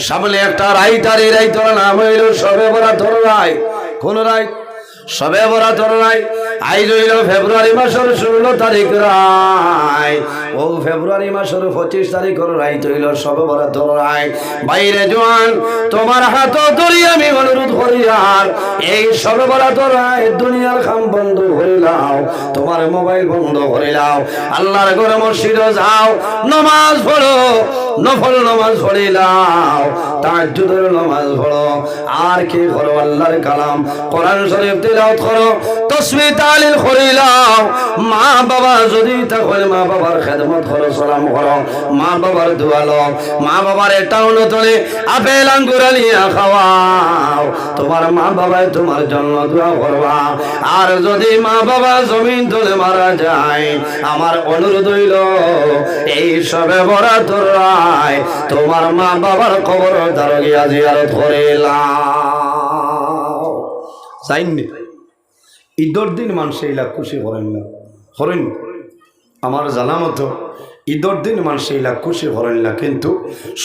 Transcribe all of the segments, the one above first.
সামনে একটা রাইটার এই রাইটার নাম হইল সবে বড় রায় কোন রায় সবে বড় ধর রায় আইজ হইল ফেব্রুয়ারি মাসের ষোলো তারিখ রায়। ও ফেব্রুয়ারি মাসের পঁচিশ তারিখ রায় হইল সবে বরা ধর রায়। বাইরে জোয়ান, তোমার হাত ধরি আমি অনুরোধ করি আর। এই সবে বরা ধর রায় দুনিয়ার খাম বন্ধ হইলাও তোমার মোবাইল বন্ধ হইলাও আল্লাহর ঘরে মসজিদে যাও, নমাজ পড়ো, নফল নমাজ পড়িলাও তাজ্জুদের নমাজ পড়ো। আর কি করো আল্লাহর কালাম? কোরআন শরীফ তিলাওয়াত করো করিলাও মা বাবা যদি তাহলে মা বাবার খেদমত করো, সালাম মা বাবার দোয়া মা বাবার টাউন তোলে আপেল, আঙ্গুর নিয়ে খাওয়াও। তোমার মা বাবাই তোমার জন্য দোয়া করবা। আর যদি মা বাবা জমিন তোলে মারা যায়, আমার অনুরোধ হইল, এই সবে বড় তোরাই তোমার মা বাবার খবর তার গিয়া জিয়ারত করিলাম যাইনি ঈদর দিন মানুষ এইলা খুশি করেন না। করেন? আমার জানা মতো ঈদর দিন মানুষ এইলা খুশি করেন না, কিন্তু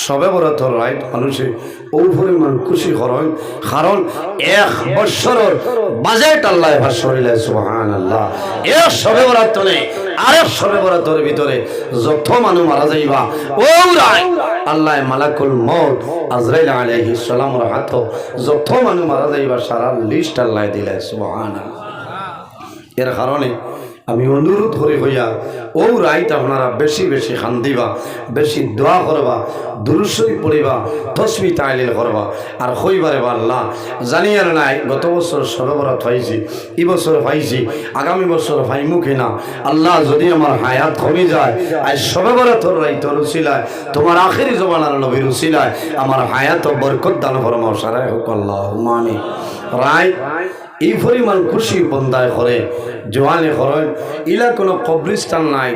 সবে বরাত রাইট মানুষে ও পরিমাণ খুশি করেন। কারণ এক বৎসরের বাজেট আল্লাহ ভাষণিলে সুহান আল্লাহ এক সবে বরাত আরেক সবে বরাতর ভিতরে যত মানুষ মারা যাইবা ও রায় আল্লাহ মালাকুল মত আজরাইল আলাইহিস সালামর হাত যত মানুষ মারা যাইবা, সারা লিস্ট আল্লাহ দিলে সুহান আল্লাহ এর কারণে আমি অনুরোধ করি হইয়া, ও রাইত আপনারা বেশি বেশি খান দিবা বেশি দোয়া করবা দুরুসই পড়িবা, তসবি তাইলিল করবা। আর হইবারে বা আল্লাহ, জানি আর নাই, গত বছর সরবরাহ পাইছি এই বছর পাইছি আগামী বছর পাইমু কিনা, আল্লাহ যদি আমার হায়াত কমে যায়, আজ সরবরাহ তোর রাইত রুসিলায় তোমার আখেরি জমানার নবীর রুসিলায় আমার হায়াত বরকত দান ফরমাও সারাই হোক আল্লাহ মানি রায় এই পরিমাণ খুশি বন্দায় করে জোয়ানে করেন ইলা কোনো কবরিস্তান নাই,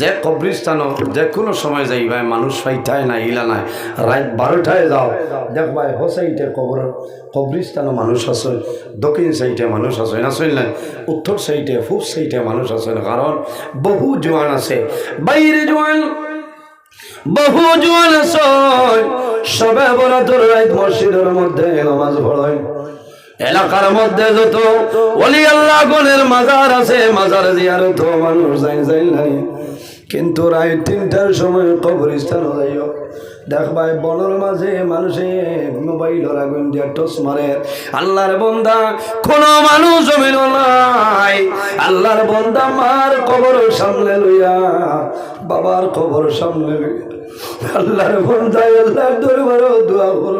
যে কবরিস্তান যে কোনো সময় যাইবাই মানুষ ফাইঠায় নাই, ইলা নাই। রাত বারোটায় যাও দেখবাই হো সাইডে কবর কবরিস্তানও মানুষ আছে, দক্ষিণ সাইডে মানুষ আছে, না শুন নাই? উত্তর সাইডে পূব সাইডে মানুষ আছে কারণ বহু জোয়ান আছে। বাইরে জোয়ান বহু জোয়ান আছে। সবে বড় রাত মসজিদের মধ্যে নামাজ পড়য় এলাকার মধ্যে যত অলি আল্লাহ গণের মাজার আছে, মাজার জিয়ারত মানুষ যাই যাই নাই। কিন্তু রায় তিনটার সময় কবরস্থান যাইও। দেখবাই বনের মাঝে মানুষে মোবাইলের আগুন দিয়া টস মারে। আল্লাহর বন্দা, কোন মানুষ জমিন নাই। আল্লাহর বন্দা মার কবর সামনে লইয়া, বাবার কবর সামনে আল্লাহর বন্ধায় আল্লাহর দরবার দোয়া করব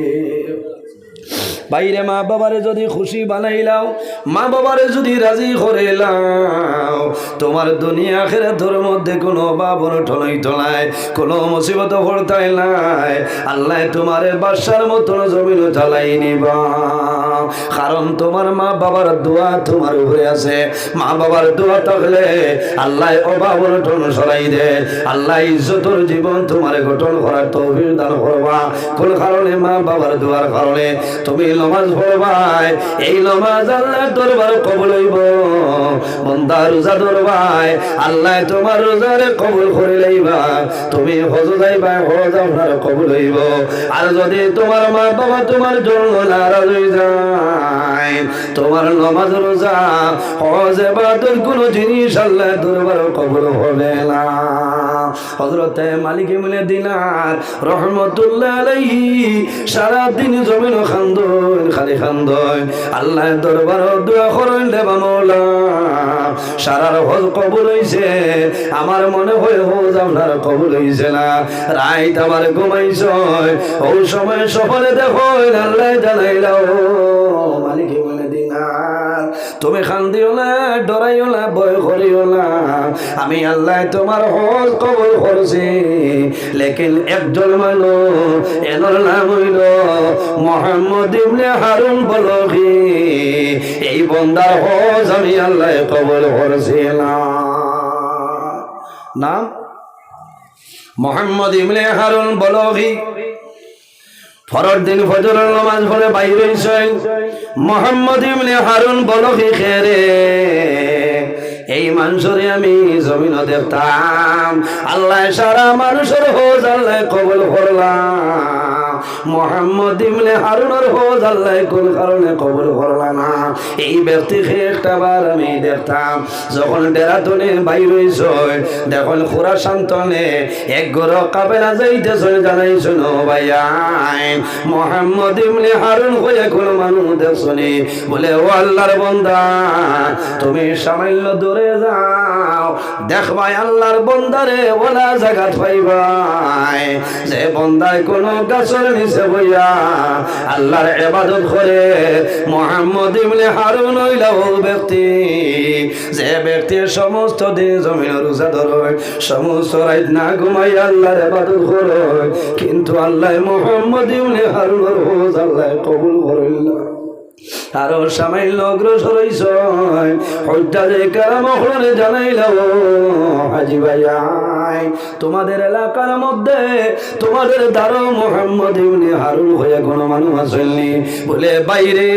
বাইরে মা বাবারে যদি খুশি বানাইলাও মা বাবারে যদি রাজি করিলাও তোমার দুনিয়া খেরাতর মধ্যে কোনো বাবন ঠলাই ঠলাই, কোনো মুসিবত ভরতাই নাই। আল্লাহ তোমার বাসার মতন জমিন ঠলাই নিবা। কারণ তোমার মা বাবার দোয়া তোমার উপরে আছে। মা বাবার দোয়া থাকলে আল্লাহ অভাবন ঠন সরাই দে। আল্লাহ ইজ্জতর জীবন তোমার গঠন করার তহবিল দান করবা। কোন কারণে মা বাবার দোয়ার কারণে? তুমি নমাজ পড়বাই এই নমাজ আল্লাহ দরবার কবল হইব। বন্দা রোজা ধরবাই আল্লাহ তোমার রোজারে কবল করে লইবা। তুমি হজ যাইবা, হজ আপনার কবল হইব। আর যদি তোমার মা বাবা তোমার জন্য নারাজ হয়ে যায়, তোমার নমাজ, রোজা, হজ এবাদত কোনো জিনিস আল্লাহ দরবার কবল হবে না। হজরতে মালিক মিলে দিনার রহমতুল্লাহ আলাইহি সারা দিন জমিন খান্দন খালি খান্দন আল্লাহ দরবার দোয়া করেন দেবা মৌলা। সারার হল কবুল হইছে। আমার মনে হয় হোজ আপনার কবুল হইছে না। রাইত আমার ঘুমাইছ। ও সময় সফলে দেখো, আল্লাহ জানাইলাও মালিক তুমি খান্দিও না, ডরাইও না, ভয় করিও না। আমি আল্লাহ তোমার হজ কবল করছি। লেকিন একজন মানুষ এনার নাম হইল মোহাম্মদ ইবনে হারুন বলকি এই বন্দার হজ আমি আল্লাহ কবল করছিলাম। নাম? মোহাম্মদ ইবনে হারুন বলকি ফরর দিন ফজরের নামাজ পড়ে বাইরে মোহাম্মদ ইবনে হারুন বলো কি খেরে, এই মানুষরে আমি জমিন দেখতাম। আল্লাহ সারা মানুষের হোজ আল্লাহ কবল করলাম। মোহাম্মদ ইবনে হারুনের হোজ, আল্লাহ কোন কারণে কবল করলাম না? এই ব্যক্তিকে একটা বার আমি দেখতাম, যখন ডেরাতনে বাইর দেখুন এক ভাইয়াই মোহাম্মদ হারুন হয়ে কোন মানুষ বলে, ও আল্লাহর বন্দা, তুমি সামান্য দূরে যাও। দেখবাই আল্লাহর বন্দারে ওলা জায়গাত পাইবাই। যে বন্দায় কোন গাছের আল্লাহর এবাদত করে মোহাম্মদ ইবনে হারুন হইল ব্যক্তি। যে ব্যক্তির সমস্ত দিন জমিন রোজা ধরে, সমস্ত রাত না ঘুমাই আল্লাহর এবাদত করে, কিন্তু আল্লাহ মোহাম্মদ ইবনে হারুনের হোজ আল্লাহ কবুল করিল। না আরও সামান্য অগ্রসর জানাইল হাজি ভাইয়াই তোমাদের এলাকার মধ্যে তোমাদের দ্বারো মোহাম্মদ ইবনে হারুন হয়ে কোনো মানুষ আসেননি। বলে, বাইরে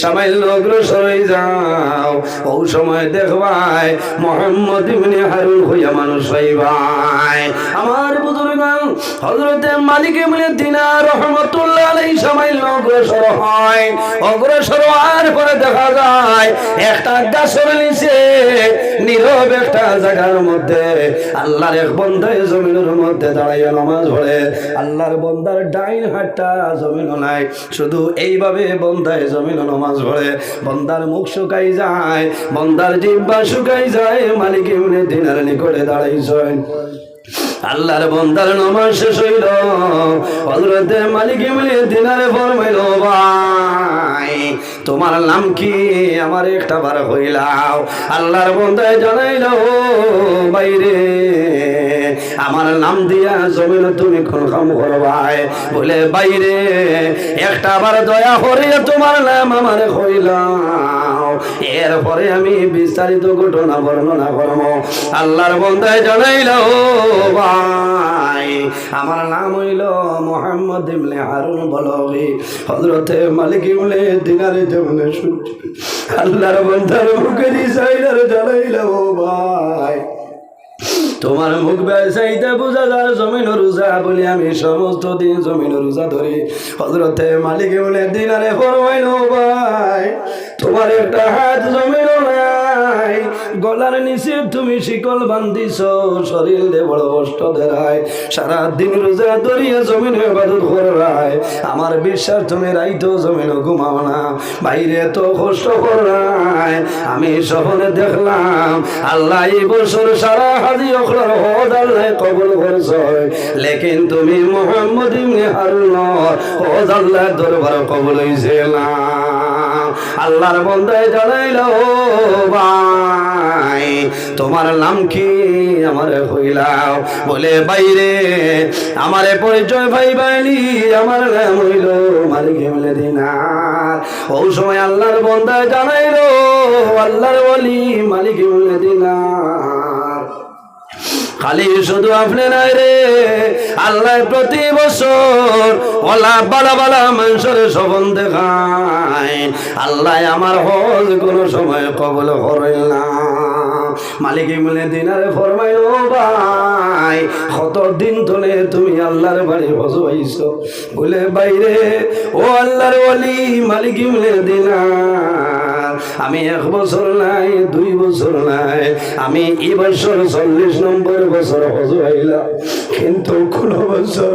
সামান্য অগ্রসর যাও। ও সময় দেখবাই মোহাম্মদ ইবনে হারুন হইয়া মানুষ হইবাই আমার বুজুর্গ হজরতে মালিক ইবনে দিনা রহমতুল্লাহ সামান্য অগ্রসর হয়। অগ্রসর হওয়ার পরে দেখা যায়, একটা গাছের নিচে, নীরব একটা জায়গার মধ্যে আল্লাহর এক বন্ধায় জমিনের মধ্যে দাঁড়াইয়া নামাজ পড়ে। আল্লাহর বন্দার ডাইন হাতটা জমিন নাই, শুধু এইভাবে বন্ধায় জমিন নামাজ পড়ে। বন্দার মুখ শুকাই যায়, বন্দার জিব্বা শুকাই যায়, মালিক এমনি দিনের নিকটে দাঁড়াইছেন। আল্লাহর বন্দার নমাজ শেষ হইল। হজরতে মালিক মিলে দিনারে ফরমাইল ভাই, তোমার নাম কি? আমার একটা বার হইলাও আল্লাহর বন্দায় জানাইল বাইরে আমার নাম দিয়া জমিন তুমি কোন কাম করবাই বলে, বাইরে, একটা বার দয়া করিয়া তোমার নাম আমার হইলাও। এরপরে আমি বিস্তারিত ঘটনা বর্ণনা করব। আল্লাহর বন্দায় জানাইল ভাই, আমার নাম হইল মোহাম্মদ ইবনে হারুন বলবি। হজরতে মালিক ইবনে দিনারে যেমনে সূর্য আল্লাহর বন্দার মুখে দিশাইলার জানাইল ভাই তোমার মুখ ব্যবসায়ীতে বোঝা যায়, জমিন রোজা বলি আমি সমস্ত দিন জমিন রোজা ধরি। হজরতে মালিকে বলে, দিনারে ফরমাইল ভাই, তোমার একটা হাত জমিন নাই গলার নিচে তুমি শিকল বান্ধিছ, শরীর বড় কষ্ট দেয় সারা দিন রোজা ধরিয়ে জমিন বাদত করায় আমার বিশ্বাস, তুমি রাইতো জমিন ঘুমাও না, বাইরে তো কষ্ট করায়। আমি শহরে দেখলাম, আল্লাহ এই বছর সারা হাজি অখলার হদ আল্লাহ কবল করছ। লেকিন তুমি মোহাম্মদ ইবনে হারুন হদ আল্লাহ দরবার কবল না। আল্লাহর বন্দায় জানাইল ভাই, তোমার নাম কি? আমারে হইলাও। বলে বাইরে আমারে পরিচয় ভাই বাইলি, আমার নাম হইল মালিক ইবনে দিনার। ও সময় আল্লাহর বন্দায় জানাইল আল্লাহর বলি মালিক দিনার। খালি শুধু আপনি নাই রে। আল্লাহ প্রতি বছর ওলা বালা বালা মানুষের সবন দেখায়। আল্লাহ আমার হজ কোনো সময় কবল করেন না। মালিক মিলে দিনারে ফরমাইল ভাই কত দিন ধরে তুমি আল্লাহর বাড়ি বসবাইছ? বলে, বাইরে, ও আল্লাহর ওলি মালিক মিলে দিনার, আমি এক বছর নাই, দুই বছর নাই, আমি এই বছর চল্লিশ নম্বর বছর হজ হইলাম কিন্তু কোন বছর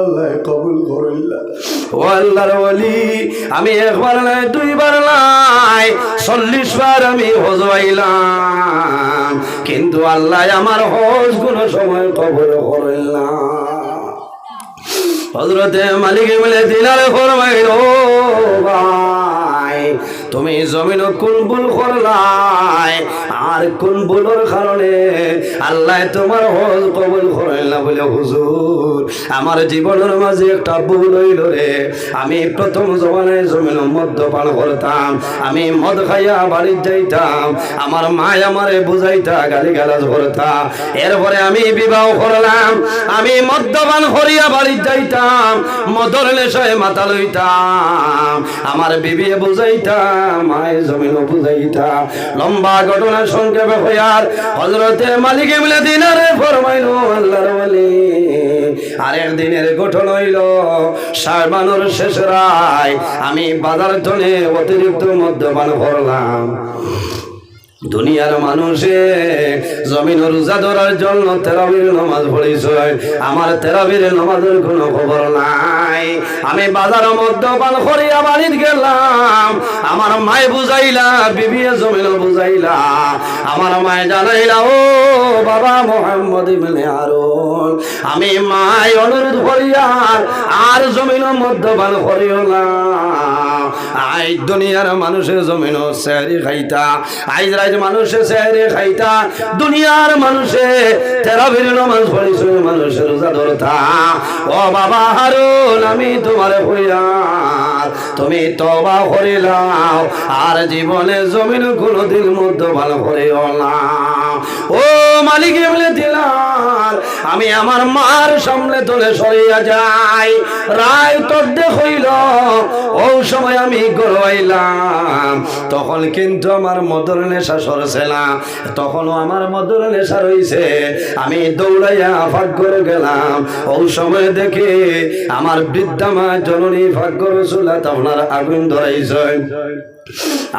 আল্লাহ কবুল করিলা। ও আল্লাহর ওলি, আমি একবার নাই দুইবার নাই চল্লিশ বার আমি হজ হইলাম কিন্তু আল্লাহ আমার হজ কোন সময় কবর করিলাম হজরতে মালিক মিলে দিলারে ফরমাইল তুমি জমিন কোন ভুল করলাই। আর কোন ভুলের কারণে আল্লাহ তোমার হজ কবুল করেন না বলে হুজুর। আমার জীবনের মাঝে একটা ভুল হইল রে। আমি প্রথম জমানায় জমিন মদ্যপান করতাম। আমি মদ খাইয়া বাড়ি যাইতাম। আমার মা আমারে বুঝাইতা গালি গালাজ করতাম এরপরে আমি বিবাহ করলাম। আমি মদ্যপান করিয়া বাড়ি যাইতাম। মদর নেশায় মাথা লইতাম। আমার বিবি বুঝাইতাম মায়ের জমিন বুঝাইতা। লম্বা ঘটনা সংক্ষেপে হইয়ার হজরতে মালিকে বলে দিনারে ফরমাইল আল্লাহর বলি আরেক দিনের গঠন হইল, সারবানোর শেষ রায় আমি বাজার ধনে অতিরিক্ত মদ্যপান করলাম। দুনিয়ার মানুষে জমিন রোজা ধরার জন্য তেরাবির নমাজ পড়েছে আমার তেরাবির নমাজের কোনো খবর নাই। আমি বাজার মদ্যপান করিয়া বাড়িতে গেলাম। আমার মায় বুঝাইলা বিবিয়ে জমিন বুঝাইলা। আমার মায় জানাইলা, ও বাবা মোহাম্মদ ইবনে আরুন আমি মায় অনুরোধ করিয়ার আর জমিন মদ্যপান করিও না। আই দুনিয়ার মানুষের জমিন স্যারি খাইতা। আইজ রাইজ মানুষে স্যারি খাইতা। দুনিয়ার মানুষে তেরা ভিন্ন মানুষ পড়িস মানুষের রোজা ধরতা। ও বাবা হারুন, আমি তোমার হইয়ার তুমি তবা করিলাও আর জীবনে জমিন কোনোদিন মধ্য ভালো করিও না। ও মালিক বলে দিলাম, আমি আমার মার সামনে তোলে সরিয়া যাই। রায় তোর হইল, ও সময় আমি গড়াইলাম। তখন কিন্তু আমার মদর নেশা সরছে না, তখনও আমার মদর নেশা রইছে। আমি দৌড়াইয়া ভাগ্যর গেলাম, ও সময় দেখে আমার বৃদ্ধা মা জননী ভাগ্য রসুলা আপনার আগুন ধরাইছে।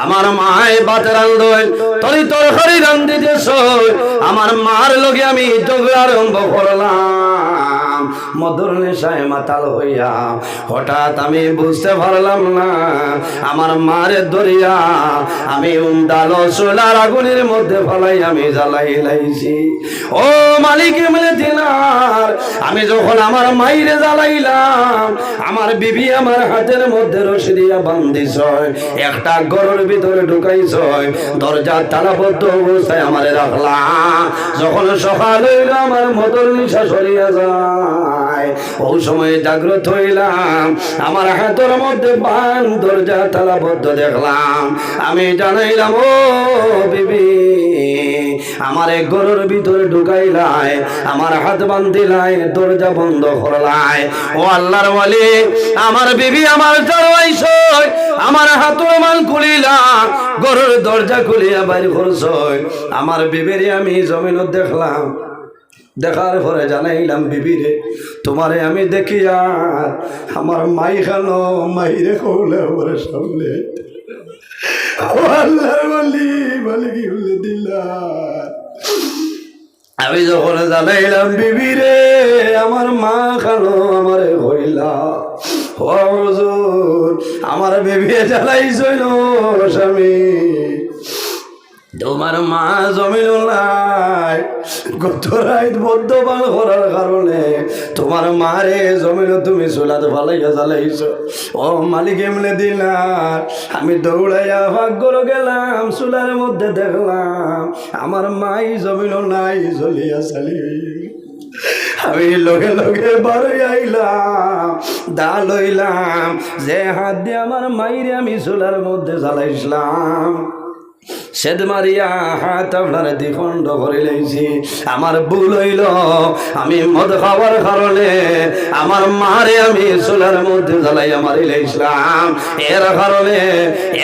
আমার মায় বাতের আন্দোলন, তরি তরকারি রান্দিতেছ আমার মার লগে আমি ঝগড়া আরম্ভ করলাম। মধুর নেশায় মাতাল হইয়া হঠাৎ আমি বুঝতে পারলাম না, আমার মারে দরিয়া, আমি উন্দাল সোলার আগুনের মধ্যে ফলাই আমি জ্বালাই লাইছি। ও মালিক মিলে দিলার আমি যখন আমার মাইরে জ্বালাইলাম, আমার বিবি আমার হাতের মধ্যে রশি দিয়া বান্ধিছ একটা গরুর ভিতরে ঢুকাইছ দরজা তালাবদ্ধ অবস্থায় আমারে রাখলাম যখন সকাল হইল, আমার মদর নিশা সরিয়া যায়। ওই সময় জাগ্রত হইলাম। আমার হাতের মধ্যে বান, দরজা তালাবদ্ধ দেখলাম। আমি জানাইলাম, ও বিবি, আমার এক ভিতরে ঢুকাইলাই, আমার হাত বান্ধিলাই, দরজা বন্ধ করলাই। ও আল্লাহর বলি আমার বিবি আমার আমার হাতের মান খুলিলা গরুর দরজা খুলিয়া বাইর করছ আমার বিবিরে আমি জমিনত দেখলাম দেখার পরে জানাইলাম, বিবিরে, তোমারে আমি দেখি আর আমার মাই খানো, মাইরে কৌলে পরে দিলা আমি যখন জানাইলাম, বিবিরে, আমার মা খানো, আমারে হইলা আমার বেবি জ্বালাইছিল স্বামী। তোমার মা জমিন নাই। গত রাত মদ্যপান করার কারণে তোমার মারে জমিন তুমি চুলাতে ফালাইয়া জ্বালাইছ। ও মালিক, এমনি দিলাম আমি দৌড়াইয়া ভাগ্যর গেলাম, চুলার মধ্যে দেখলাম আমার মাই জমিন নাই, জ্বলিয়া চালি আমি লগে লগে বাড়ি আইলাম দা লইলাম, যে হাত দিয়ে আমার মাইরে আমি চুলার মধ্যে জ্বালাইছিলাম। সেদ মারিয়া হাত আপনার দ্বিখণ্ড করে লেছি আমার ভুল হইল, আমি মদ খাওয়ার কারণে আমার মারে আমি মধ্যে এর কারণে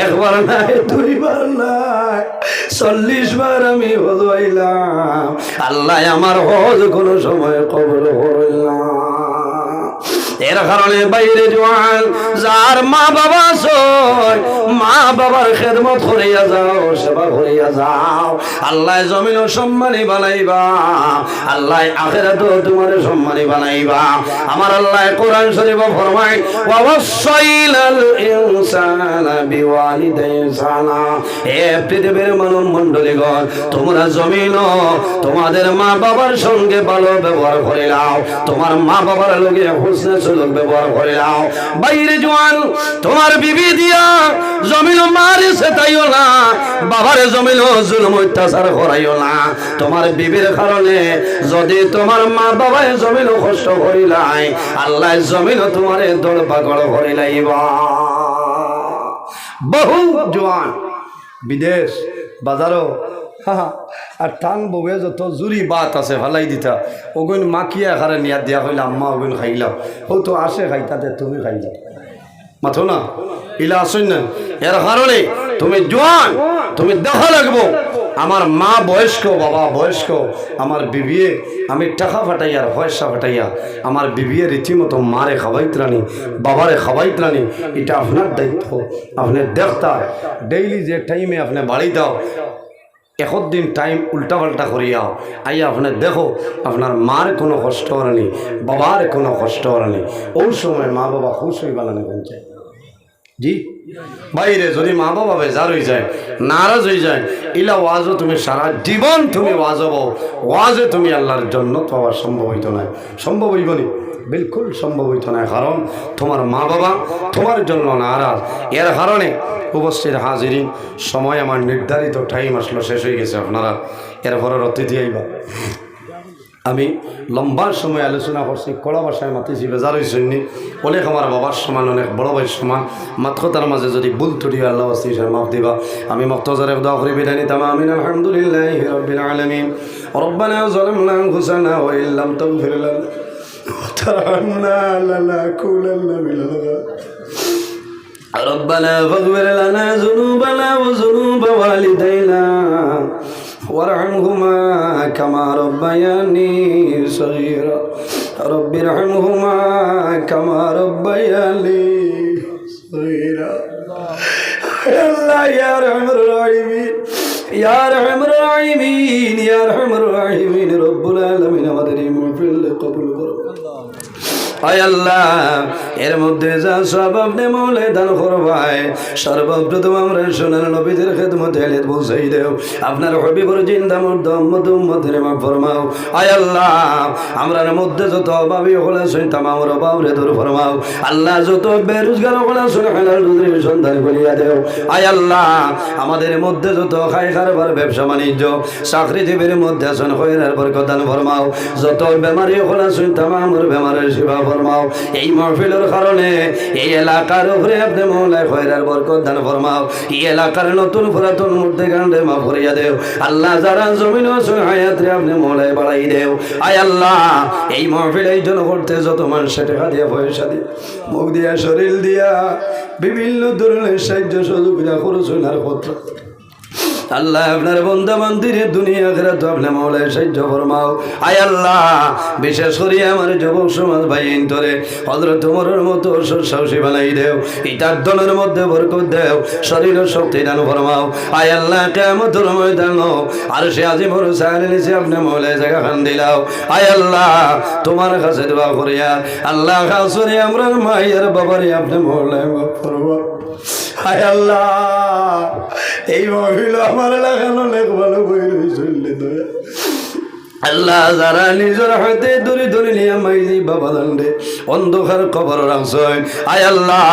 একবার নাই, দুইবার নাই চল্লিশ বার আমি হজুয়াইলাম আল্লাহ আমার হজ কোনো সময় কবর করলাম এর কারণে বাইরে জোয়ান, যার মা বাবা সয় মা বাবার খেদমত করিয়া যাও, সেবা করিয়া যাও। আল্লাহ জমিন সম্মানী বানাইবা, আল্লাহ আখেরাত তোমার সম্মানী বানাইবা। আমার আল্লাহ কোরআন শরীফ ফরমাই ওয়াসাইলাল ইনসানা বিওয়ালিদাই সানা। এ পৃথিবীর মানব মণ্ডলীগণ, তোমরা জমিন তোমাদের মা বাবার সঙ্গে ভালো ব্যবহার করে নাও। তোমার মা বাবার লগে হুসনে বাবার জমিন জুলুম অত্যাচার করাইও না। তোমার বিবির কারণে যদি তোমার মা বাবায় জমিন কষ্ট করিলাই আল্লাহ জমিন তোমার দৌড় পাগল করিলাইবা বহু জোয়ান, বিদেশ, বাজারও আর টান বউয়ে যত জুরি বাত আছে, ভালাই দিতা। ওগুন মাকিয়া খারে নিয়া দিয়া হইলে আম্মা ওগুন খাইলাম ও তো আসে খাইতাতে তুমি খাইলা মাথো না? ইলা আসুন না? এর কারণে তুমি জোয়ান তুমি দেখা লাগবো। আমার মা বয়স্ক, বাবা বয়স্ক আমার বিবিয়ে, আমি টাকা ফাটাইয়া পয়সা ফাটাইয়া আমার বিবিয়ে রীতিমতো মারে খাবাইত্রানি বাবারে খাবাইত্রানি এটা আপনার দায়িত্ব, আপনি দেখতা ডেইলি যে টাইমে আপনি বাড়ি দাও এখন দিন টাইম উল্টা পাল্টা করিয়াও আইয়া আপনি দেখো, আপনার মার কোনো কষ্ট হয়নি বাবার কোনো কষ্ট হয়নি ওই সময় মা বাবা খুশ হয়ে বানানো কোনছে জি? বাইরে যদি মা বাবা বেজার হয়ে যায়, নারাজ হয়ে যায়, ইলা ওয়াজও তুমি সারা জীবন তুমি ওয়াজ হব ওয়াজে তুমি আল্লাহর জন্য পাওয়া সম্ভব হইতো না। সম্ভব হইব নি? বিলকুল সম্ভব হইতো না কারণ তোমার মা বাবা তোমার জন্য নারাজ এর কারণে উপস্থিত হাজিরিন সময় আমার নির্ধারিত টাইম আসলো শেষ হয়ে গেছে আপনারা এরপরের অতিথি আইবা আমি লম্বা সময় আলোচনা করছি কড়া ভাষায় মাতিছি বেজার হয়েছেননি অনেক আমার বাবার সমান অনেক বড় ভাইয়ের সমান মাত্র তার মাঝে যদি ভুল ত্রুটি আল্লাহ আসছি সে মাফ দিবা আমি মক্তজারে দোয়া করি বিদায় নিতাম আমিন আলহামদুলিল্লাহ রব্বিল আলামিন ربنا ظلمنا أنفسنا وإن لم تغفر لنا وترحمنا لنكونن من الخاسرين ربنا فاغفر لنا ذنوبنا وذنوب والدينا وارحمهما كما ربياني صغيرا رب ارحمهما كما ربياني صغيرا يا الله يا ارحم الراحمين يا ارحم الراحمين يا ارحم الراحمين رب العالمين আমাদের এই মাহফিল কবুল আল্লাহ, এর মধ্যে যা সব আপনি মৌলে দান সর্বপ্রথম আমরা নবীদের বসাই দেও আপনার হবিবর জিন্দা মধ্যে উম্মতের মা ফরমাও। আয় আল্লাহ, আমরার মধ্যে যত অভাবী হলে শুনতাম আমার অভাব রে দূর ফরমাও। আল্লাহ যত বেরোজগার হলে শুনে দুধের সন্ধান করিয়া দেও। আয় আল্লাহ, আমাদের মধ্যে যত খাই খারবার ব্যবসা বাণিজ্য, চাকরি জীবের মধ্যে আসন হইরার বরকদান ফরমাও। যত বেমারি হলে শুনতাম আমার বেমারের সেবা ফরমাও। এই মহফিলের কারণে এই এলাকার উপরে আপনি মহলায় খয়রার বরকত দান ফরমাও। এই এলাকার নতুন পুরাতন মধ্যে গান্ডে মা ভরিয়া দেও। আল্লাহ যারা জমিন আসুন হায়াত রে আপনি মহলায় বাড়াই দেও। আয় আল্লাহ, এই মহফিল এই জন্য করতে যত মানুষ টাকা দিয়া, পয়সা দিয়ে, মুখ দিয়া, শরীর দিয়া, বিভিন্ন ধরনের সাহায্য সহযোগিতা করছেন আর পত্র। আল্লাহ আপনার বন্ধা মন্দিরে দুনিয়া ঘেরা তো আপনার মাওলায় সাহায্য ফরমাও। আয় আল্লাহ, বিশেষ করে আমার যুবক সমাজ ভাই ধরে। হজরত তোমার মতো সাহসী বানাই দেও, ইটার দলের মধ্যে বরকত দেও শরীর শক্তি দান ফরমাও। আয় আল্লাহ কেমন ময়দান আর সে আজি মোর সাহায্য নিচে আপনি মাওলায় জায়গা খান দিলাও। আয় আল্লাহ, তোমার কাছে দোয়া করিয়া আল্লাহ খাসুরে আমরা মায়ের বাবারে আপনি মাওলায় মাফ হায় আল্লাহ। এই মহিল আমার লাগানো লেখ ভালো বই রয়েছে আল্লাহ যারা নিজের হাতে দূরে দূরে নিয়ে মাইজি বাবা দণ্ডে অন্ধকার কবর রাখছেন। আয় আল্লাহ,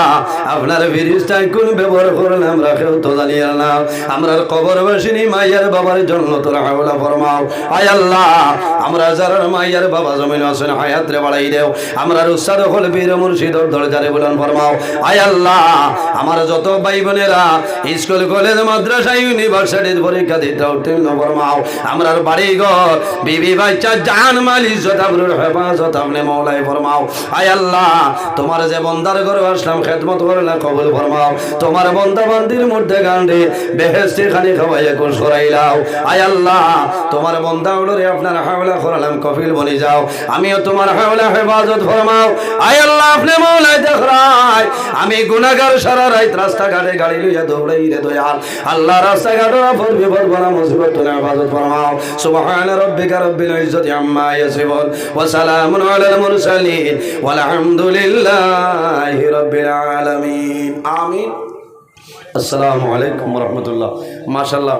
আপনার ফিরিস্তায় কোন ব্যবহার করেন আমরা কেউ তো জানি না। আমরা কবর বাসিনী মাইয়ার বাবার জন্য তোরা হাওলা ফরমাও। আয় আল্লাহ, আমরা যারা মাইয়ার বাবা জমিন আছেন, হায়াতরে বাড়াই দেও। আমরা উৎসাহ হল বীর মুর্শিদর দরজারে বলেন ফরমাও। আয় আল্লাহ, আমার যত ভাই বোনেরা স্কুল, কলেজ, মাদ্রাসা, ইউনিভার্সিটির পরীক্ষা দিতে উত্তীর্ণ ফরমাও। আমরার বাড়ি ঘর বিবি বাচ্চা জান মালি জতাবরুর হেফাজত আপনি মৌলাই ফরমাও। আয় আল্লাহ, তোমার যে বন্দার ঘরে আসলাম, খেদমত করলে কবুল ফরমাও। তোমার বন্দা বান্দির মধ্যে গান্ডে বেহেস্তি খানি খাওয়াই এখন সরাইলাও আয় আল্লাহ, তোমার বন্দা উড়ে আপনার হাওলা করালাম কফিল বনি যাও। আমিও তোমার হাওলা হেফাজত ফরমাও। আয় আল্লাহ, আপনি মৌলাই দেখরাই আমি গুনাগার সারা রাত রাস্তাঘাটে গাড়ি লইয়া দৌড়াই রে দয়াল। আল্লাহ রাস্তাঘাটে বিপদ বলা মুসিবত হেফাজত ফরমাও। সুবহান রাব্বিকা রাব্বিল ইজ্জতি আম্মা ইয়াসিফুন ওয়া সালামুন আলাল মুরসালিন ওয়াল হামদুলিল্লাহি রাব্বিল আলামিন। আমিন। আসসালামু আলাইকুম ওয়া রাহমাতুল্লাহ। মাশাআল্লাহ।